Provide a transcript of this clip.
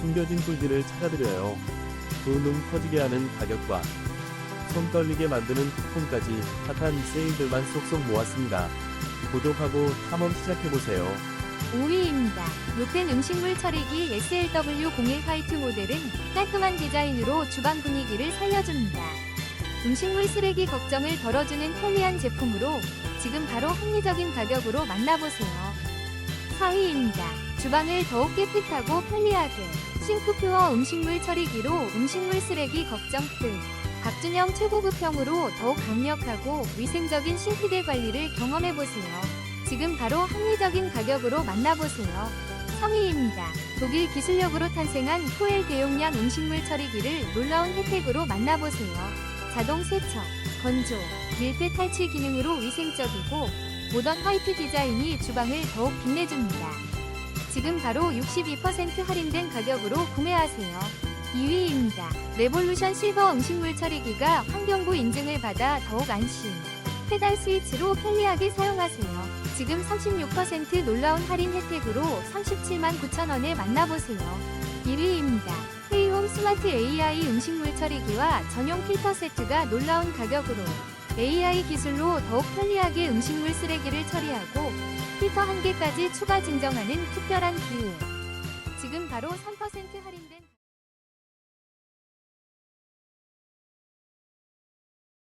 숨겨진 꿀들을 찾아드려요. 두눈 터지게 하는 가격과 손 떨리게 만드는 쿠폰까지 핫한 세일들만 쏙쏙 모았습니다. 구독하고 탐험 시작해보세요. 5위입니다. 노펜 음식물 처리기 SLW01 화이트 모델은 깔끔한 디자인으로 주방 분위기를 살려줍니다. 음식물 쓰레기 걱정을 덜어주는 편리한 제품으로 지금 바로 합리적인 가격으로 만나보세요. 4위입니다. 주방을 더욱 깨끗하고 편리하게 싱크퓨어 음식물 처리기로 음식물 쓰레기 걱정 끝. 박준영 최고급형으로 더욱 강력하고 위생적인 싱크대 관리를 경험해보세요. 지금 바로 합리적인 가격으로 만나보세요. 3위입니다. 독일 기술력으로 탄생한 코엘 대용량 음식물 처리기를 놀라운 혜택으로 만나보세요. 자동 세척, 건조, 밀폐 탈취 기능으로 위생적이고 모던 화이트 디자인이 주방을 더욱 빛내줍니다. 지금 바로 62% 할인된 가격으로 구매하세요. 2위입니다. 레볼루션 실버 음식물 처리기가 환경부 인증을 받아 더욱 안심. 페달 스위치로 편리하게 사용하세요. 지금 36% 놀라운 할인 혜택으로 37만 9천원에 만나보세요. 1위입니다. 헤이홈 스마트 AI 음식물 처리기와 전용 필터 세트가 놀라운 가격으로 AI 기술로 더욱 편리하게 음식물 쓰레기를 처리하고 필터 한 개까지 추가 증정하는 특별한 기회. 지금 바로 3%